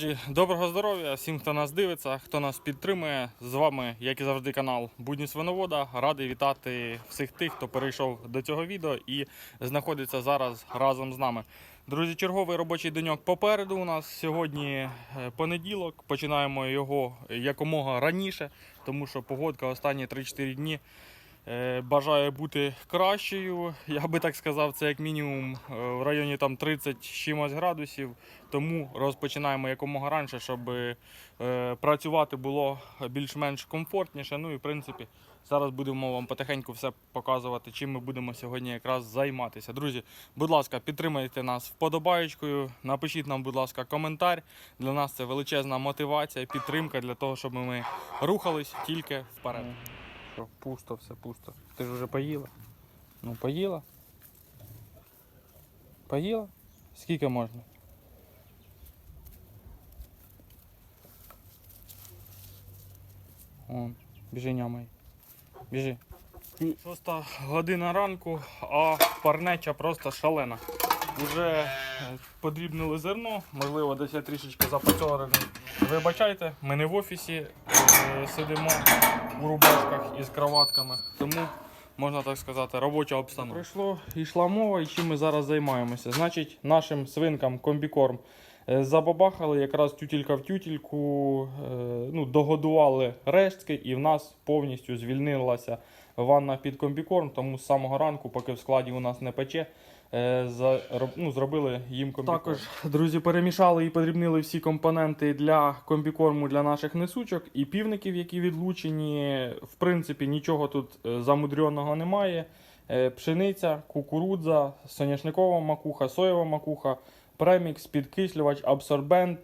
Друзі, доброго здоров'я всім, хто нас дивиться, хто нас підтримує. З вами, як і завжди, канал Будні Свиновода. Радий вітати всіх тих, хто перейшов до цього відео і знаходиться зараз разом з нами. Друзі, черговий робочий деньок попереду. У нас сьогодні е, понеділок. Починаємо його якомога раніше, тому що погодка останні 3-4 дні бажає бути кращою. Я би так сказав, це як мінімум е, в районі там 30 з чимось градусів. Тому розпочинаємо якомога раніше, щоб е, працювати було більш-менш комфортніше. Ну і в принципі, зараз будемо вам потихеньку все показувати, чим ми будемо сьогодні якраз займатися. Друзі, будь ласка, підтримайте нас вподобаєчкою. Напишіть нам, будь ласка, коментар. Для нас це величезна мотивація, підтримка для того, щоб ми рухались тільки вперед. Що, пусто, все пусто. Ти ж вже поїла? Ну, поїла. Поїла? Скільки можна? Вон, біжи нямай. Біжи. Шоста година ранку, а парнеча просто шалена. Уже е, подрібнили зерно, можливо, десь я трішечки запацьорений. Вибачайте, ми не в офісі сидимо у рубашках із кроватками, тому можна так сказати, робоча обстановка. Прийшло, йшла мова, і чим ми зараз займаємося. Значить, нашим свинкам комбікорм е, забабахали якраз тютілька в тютільку, е, ну, догодували рештки, і в нас повністю звільнилася ванна під комбікорм, тому з самого ранку, поки в складі у нас не пече. Е, ну, зробили їм комбікорм. Також, друзі, перемішали і подрібнили всі компоненти для комбікорму для наших несучок і півників, які відлучені. В принципі, нічого тут е, замудрьоного немає. Е, Пшениця, кукурудза, соняшникова макуха, соєва макуха, премікс, підкислювач, абсорбент,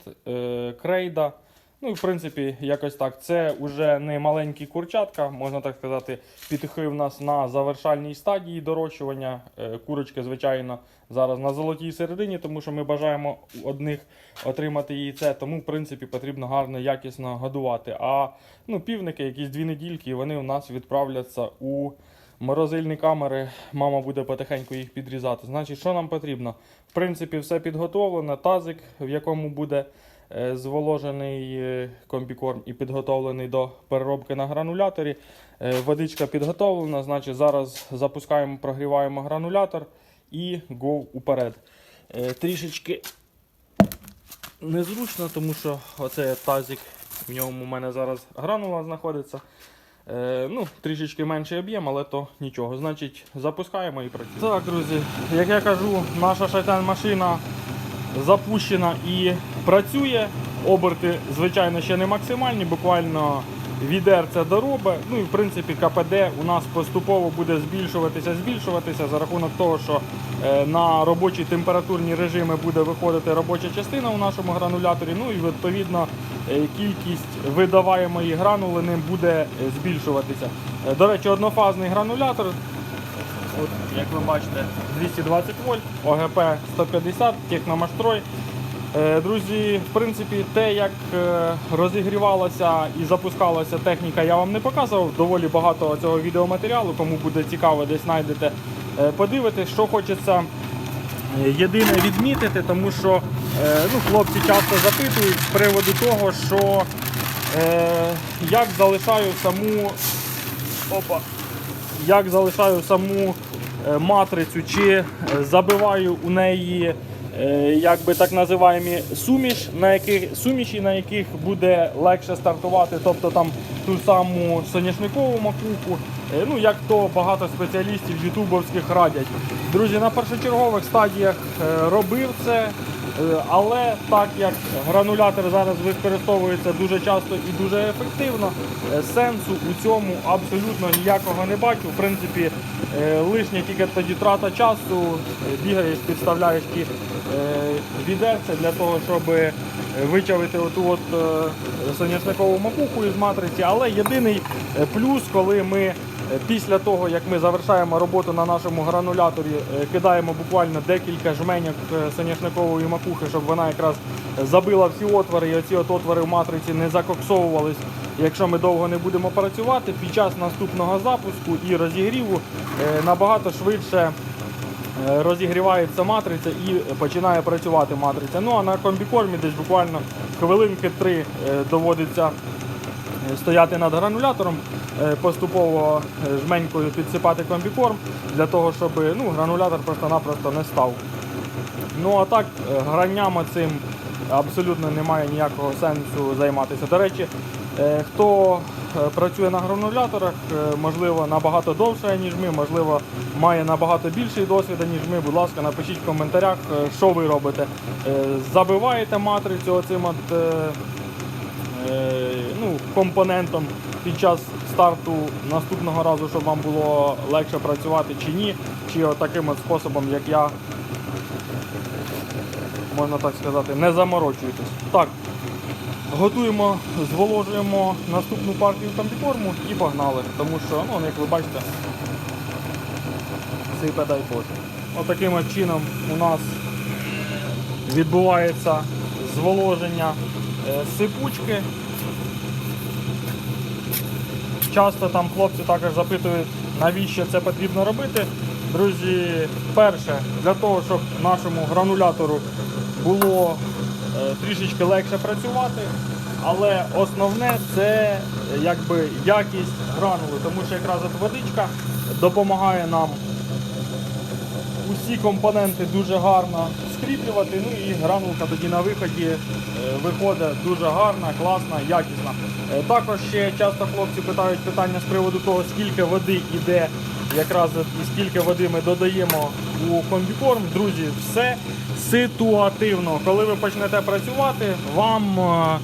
крейда. Ну і в принципі, якось так. Це вже не маленькі курчатка, можна так сказати, підхи в нас на завершальній стадії дорощування. Е, Курочки, звичайно, зараз на золотій середині, тому що ми бажаємо одних отримати яйце, тому в принципі потрібно гарно, якісно годувати. А ну, півники, якісь дві недільки, вони у нас відправляться у морозильні камери. Мама буде потихеньку їх підрізати. Значить, що нам потрібно? В принципі, все підготовлено. Тазик, в якому буде зволожений е, комбікорм і підготовлений до переробки на грануляторі. Е, Водичка підготовлена, значить зараз запускаємо, прогріваємо гранулятор і go уперед. Е, Трішечки незручно, тому що оце тазик, в ньому у мене зараз гранула знаходиться. Е, ну, трішечки менший об'єм, але то нічого. Значить, запускаємо і працюємо. Так, друзі, як я кажу, наша шайтан машина запущена і працює. Оберти, звичайно, ще не максимальні, буквально відерце доробе. Ну і в принципі КПД у нас поступово буде збільшуватися, збільшуватися за рахунок того, що е, на робочі температурні режими буде виходити робоча частина у нашому грануляторі. Ну і відповідно е, кількість видаваємої гранули ним буде е, збільшуватися. До речі, однофазний гранулятор От, як ви бачите, 220 вольт, ОГП 150, техномаштрой. Е, Друзі, в принципі, те, як е, розігрівалася і запускалася техніка, я вам не показував. Доволі багато цього відеоматеріалу. Кому буде цікаво, десь знайдете, е, подивитись, що хочеться єдине відмітити, тому що ну, хлопці часто запитують з приводу того, що як залишаю саму. Опа як залишаю саму е, матрицю, чи е, забиваю у неї е, як би так називаємо суміш, на яких, суміші, на яких буде легше стартувати, тобто там ту саму соняшникову макуху, ну як то багато спеціалістів ютубовських радять. Друзі, на першочергових стадіях робив це. Е, Але так як гранулятор зараз використовується дуже часто і дуже ефективно, е, сенсу у цьому абсолютно ніякого не бачу. В принципі, е, лишня тільки тоді трата часу, бігаєш, підставляєш ті відерця для того, щоб вичавити оту от соняшникову макуху із матриці. Але єдиний плюс, коли ми після того, як ми завершаємо роботу на нашому грануляторі, е, кидаємо буквально декілька жменьок е, соняшникової макухи, щоб вона якраз забила всі отвори, і оці от отвори в матриці не закоксовувались. Якщо ми довго не будемо працювати, під час наступного запуску і розігріву е, набагато швидше розігрівається матриця і починає працювати матриця. Ну а на комбікормі десь буквально хвилинки три доводиться стояти над гранулятором, е, поступово е, жменькою підсипати комбікорм для того, щоб ну, гранулятор просто-напросто не став. Ну а так, е, граннями цим абсолютно немає ніякого сенсу займатися. До речі, хто працює на грануляторах, можливо, набагато довше, ніж ми, можливо, має набагато більший досвід, ніж ми. Будь ласка, напишіть в коментарях, що ви робите. Забиваєте матрицю оцим от. Е, ну, компонентом під час старту наступного разу, щоб вам було легше працювати чи ні, чи таким способом, як я, можна так сказати, не заморочуйтесь. Так, готуємо, зволожуємо наступну партію комбікорму і погнали, тому що, ну, як ви бачите, сипе дай Боже. Отаким от чином у нас відбувається зволоження сипучки. Часто там хлопці також запитують, навіщо це потрібно робити. Друзі, перше, для того, щоб нашому гранулятору було е, трішечки легше працювати. Але основне це е, якби якість гранули, тому що якраз от водичка допомагає нам усі компоненти дуже гарно скріплювати. Ну і гранулка тоді на виході е, виходить дуже гарна, класна, якісна. Е, Також ще часто хлопці питають питання з приводу того, скільки води йде, якраз і скільки води ми додаємо у комбікорм. Друзі, все ситуативно. Коли ви почнете працювати, вам е,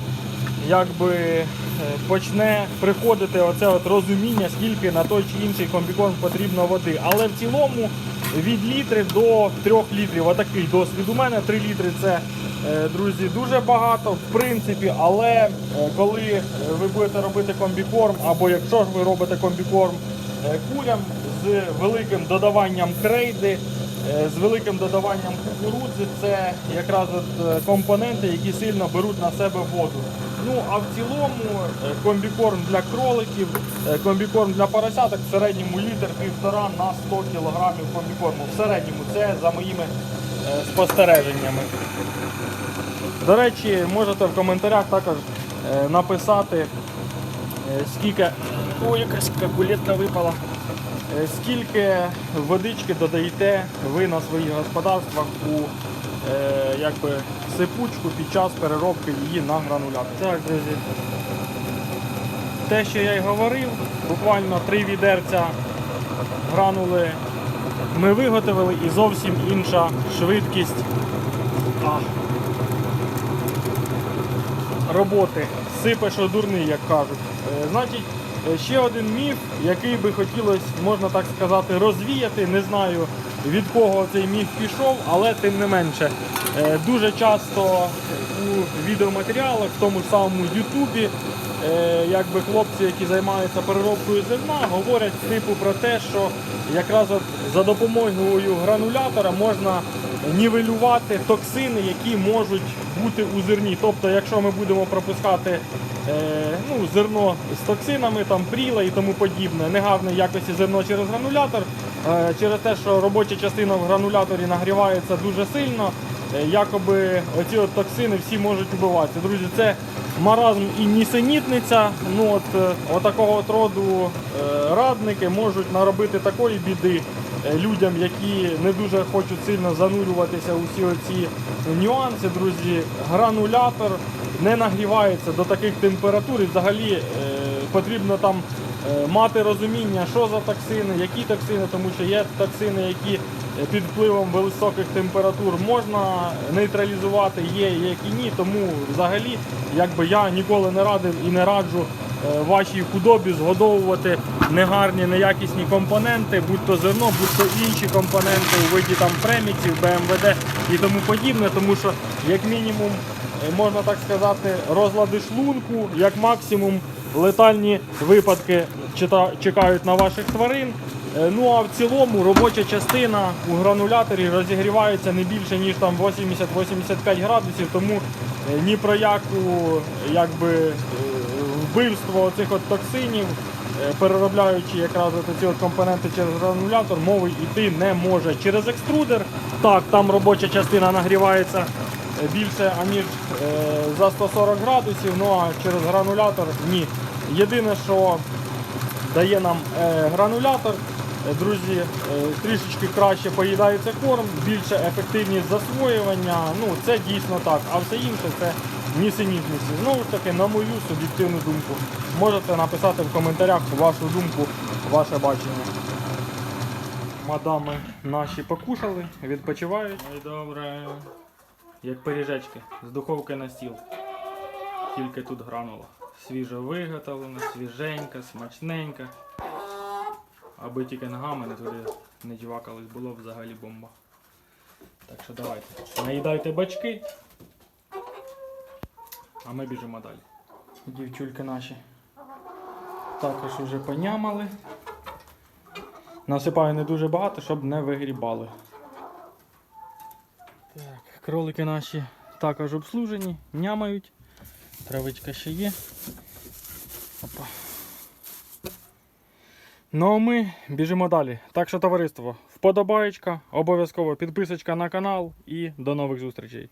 якби почне приходити оце от розуміння, скільки на той чи інший комбікорм потрібно води. Але в цілому від літри до 3 літрів. Отакий досвід у мене. 3 літри це, е, друзі, дуже багато, в принципі, але е, коли е, ви будете робити комбікорм, або якщо ж ви робите комбікорм курям з великим додаванням крейди, з великим додаванням кукурудзи, це якраз от компоненти, які сильно беруть на себе воду. Ну а в цілому е, комбікорм для кроликів, е, комбікорм для поросяток в середньому літр півтора на 100 кг комбікорму. В середньому це за моїми е, спостереженнями. До речі, можете в коментарях також написати, скільки. Ой, якась кабулетка випала. Скільки водички додаєте ви на своїх господарствах у якби, сипучку під час переробки її на гранулят. Так, друзі. Те, що я й говорив, буквально три відерця гранули ми виготовили і зовсім інша швидкість роботи. Сипе, що дурний, як кажуть. Е, значить, е, ще один міф, який би хотілося, можна так сказати, розвіяти. Не знаю від кого цей міф пішов, але тим не менше. Е, Дуже часто у відеоматеріалах, в тому самому Ютубі, якби хлопці, які займаються переробкою зерна, говорять типу про те, що якраз от за допомогою гранулятора можна нівелювати токсини, які можуть бути у зерні. Тобто, якщо ми будемо пропускати е, ну, зерно з токсинами, там пріла і тому подібне, негарної якості зерно через гранулятор, е, через те, що робоча частина в грануляторі нагрівається дуже сильно, е, якоби оці от токсини всі можуть вбиватися. Друзі, це маразм і нісенітниця. Ну от, е, от роду е, радники можуть наробити такої біди людям, які не дуже хочуть сильно занурюватися у всі оці нюанси, друзі. Гранулятор не нагрівається до таких температур і взагалі е, потрібно там е, мати розуміння, що за токсини, які токсини, тому що є токсини, які е, під впливом високих температур можна нейтралізувати, є, які ні. Тому взагалі, якби я ніколи не радив і не раджу е, вашій худобі згодовувати негарні, неякісні компоненти, будь то зерно, будь то інші компоненти у виді там преміксів, БМВД і тому подібне, тому що як мінімум е, можна так сказати, розлади шлунку, як максимум летальні випадки чекають на ваших тварин. Е, Ну а в цілому робоча частина у грануляторі розігрівається не більше ніж там 80-85 градусів, тому е, ні про яку якби е, вбивство цих от токсинів е, переробляючи якраз ці от компоненти через гранулятор, мови йти не може. Через екструдер, так, там робоча частина нагрівається е, більше, аніж е, за 140 градусів, ну а через гранулятор ні. Єдине, що дає нам гранулятор. Друзі, трішечки краще поїдається корм, більше ефективність засвоювання. Ну це дійсно так. А все інше це нісенітниці. Знову ж таки, на мою суб'єктивну думку. Можете написати в коментарях вашу думку, ваше бачення. Мадами наші покушали, відпочивають. Ой, добре. Як пиріжечки з духовки на стіл. Тільки тут гранула. Свіжо виготовлена, свіженька, смачненька. Аби тільки ногами не туди не дівакались, було взагалі бомба. Так що давайте. Наїдайте бачки. А ми біжимо далі. Дівчульки наші також вже понямали. Насипаю не дуже багато, щоб не вигрібали. Так, кролики наші також обслужені, нямають. Травичка ще є. Опа. Ну а ми біжимо далі. Так що, товариство, вподобаєчка, обов'язково підписочка на канал і до нових зустрічей.